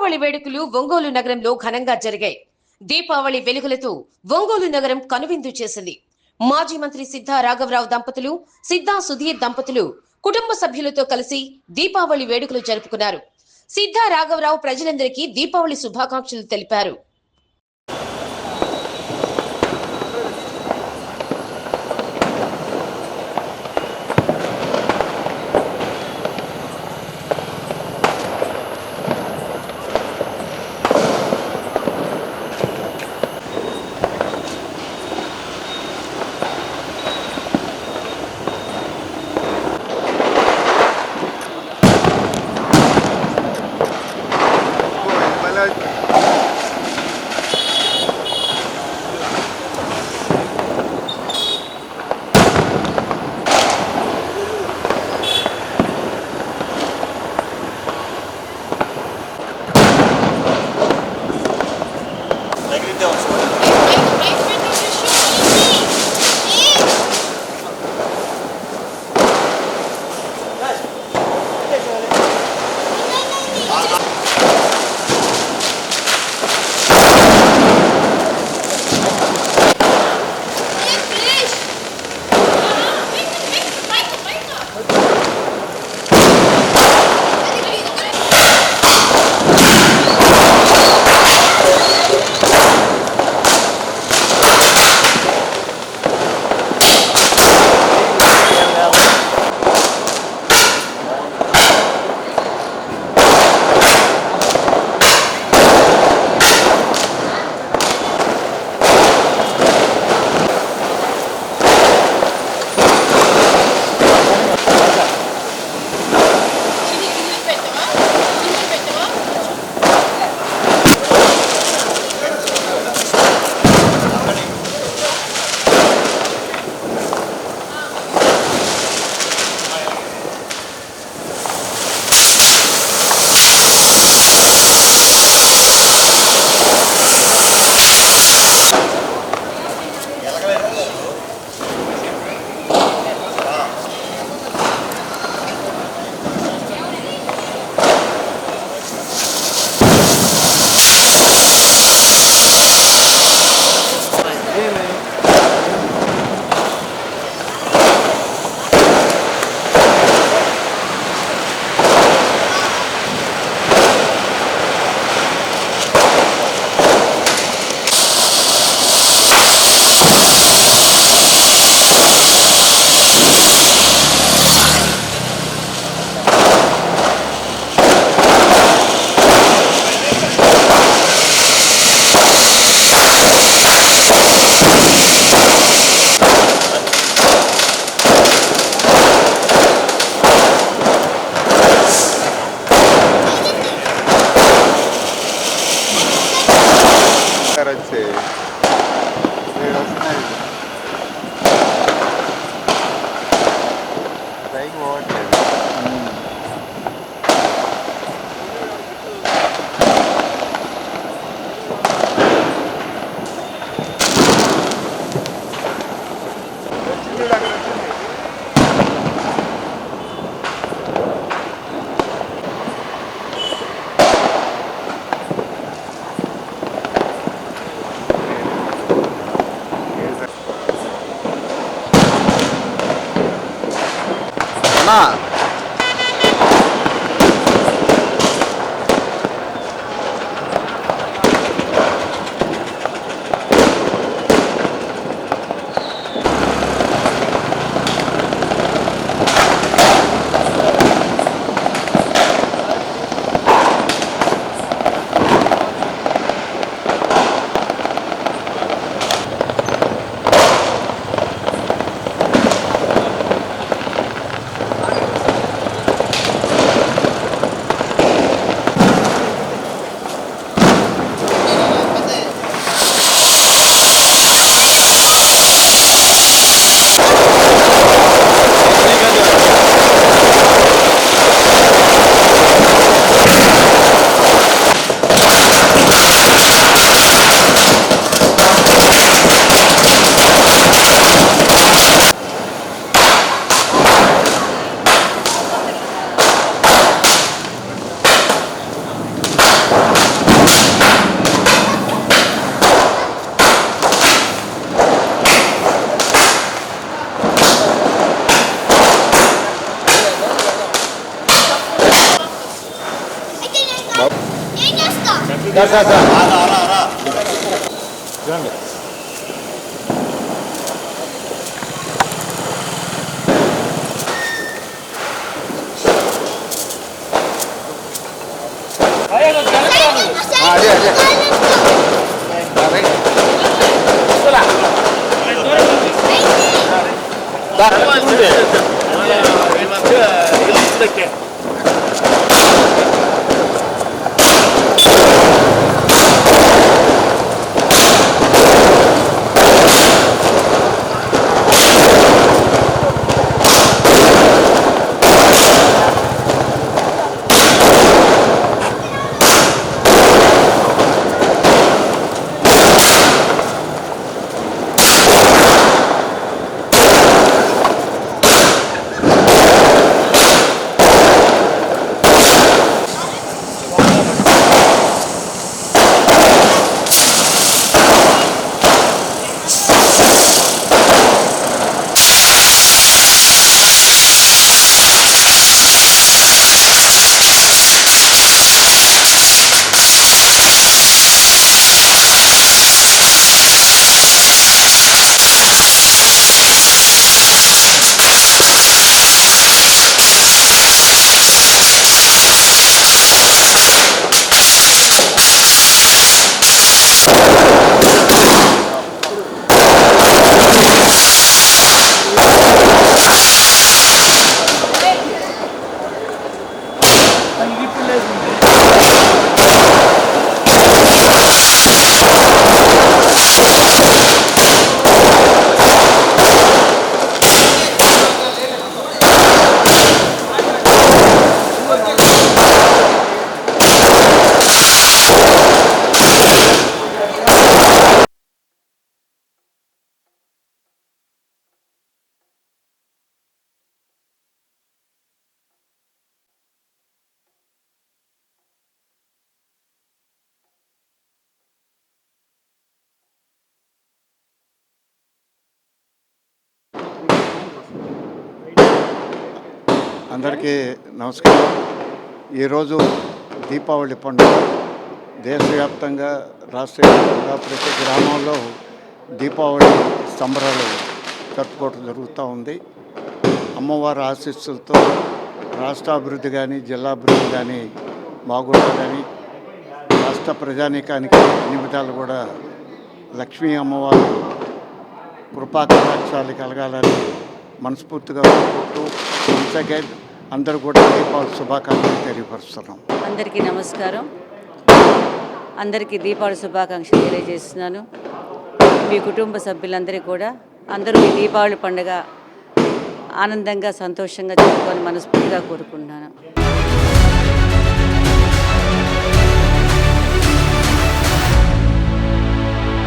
దీపావళి వేడుకలు ఒంగోలు నగరంలో ఘనంగా జరిగాయి. దీపావళి వెలుగులతో ఒంగోలు నగరం కనువిందు చేసింది. మాజీ మంత్రి సిద్ధా రాఘవరావు దంపతులు సిద్ధా సుధీర్ దంపతులు కుటుంబ సభ్యులతో కలిసి దీపావళి వేడుకలు జరుపుకున్నారు. సిద్ధా రాఘవరావు ప్రజలందరికీ దీపావళి శుభాకాంక్షలు తెలిపారు. 哎我。 가 자. 알 아, 알 아, 알 아. 그럼 요. 아, 예, 예. 나, 근 데. 자, 이거 쓸. అందరికీ నమస్కారం. ఈరోజు దీపావళి పండుగ. దేశవ్యాప్తంగా రాష్ట్ర వ్యాప్తంగా ప్రతి గ్రామంలో దీపావళి సంబరాలు జరుపుకోవడం జరుగుతూ ఉంది. అమ్మవారి ఆశీస్సులతో రాష్ట్రాభివృద్ధి కానీ జిల్లాభివృద్ధి కానీ జిల్లా అభివృద్ధి కానీ రాష్ట్ర ప్రజానీకానికి నిమితాలు కూడా లక్ష్మీ అమ్మవారు కృపాకటాక్షాలు కలగాలని మనస్ఫూర్తిగా కోరుకుంటూ వన్స్ అగైన్ అందరూ కూడా దీపావళి శుభాకాంక్షలు తెలియపరుస్తున్నాం. అందరికీ నమస్కారం. అందరికీ దీపావళి శుభాకాంక్షలు తెలియజేస్తున్నాను. మీ కుటుంబ సభ్యులందరికీ కూడా అందరూ మీ దీపావళి పండుగ ఆనందంగా సంతోషంగా జరుపుకొని మనస్ఫూర్తిగా కోరుకున్నాను